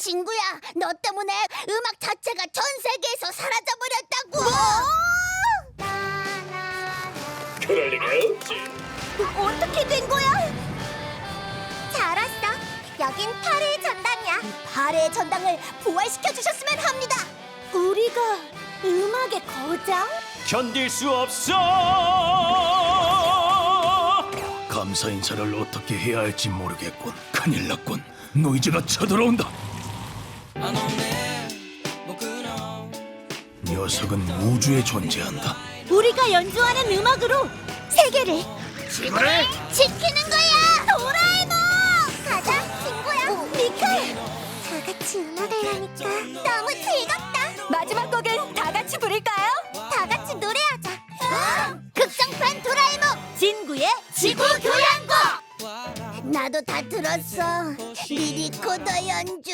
친구야, 너 때문에 음악 자체가 전 세계에서 사라져 버렸다고. 그럴 리가 없지. 어떻게 된 거야? 잘 왔어. 여긴 파레의 전당이야. 파레의 전당을 부활시켜 주셨으면 합니다. 우리가 음악의 거장? 견딜 수 없어. 감사 인사를 어떻게 해야 할지 모르겠군. 큰일 났군. 노이즈가 쳐들어온다. 녀석은 우주에 존재한다. 우리가 연주하는 음악으로 세계를 지구를 지키는 거야. 도라에몽. 가자, 친구야. 미카. 다 같이 음악을 하니까 너무 즐겁다. 마지막 곡은 다 같이 부를까요? 다 같이 노래하자. 극장판 도라에몽 진구의 지구 교향곡. 나도 다 들었어. 리리코더 연주.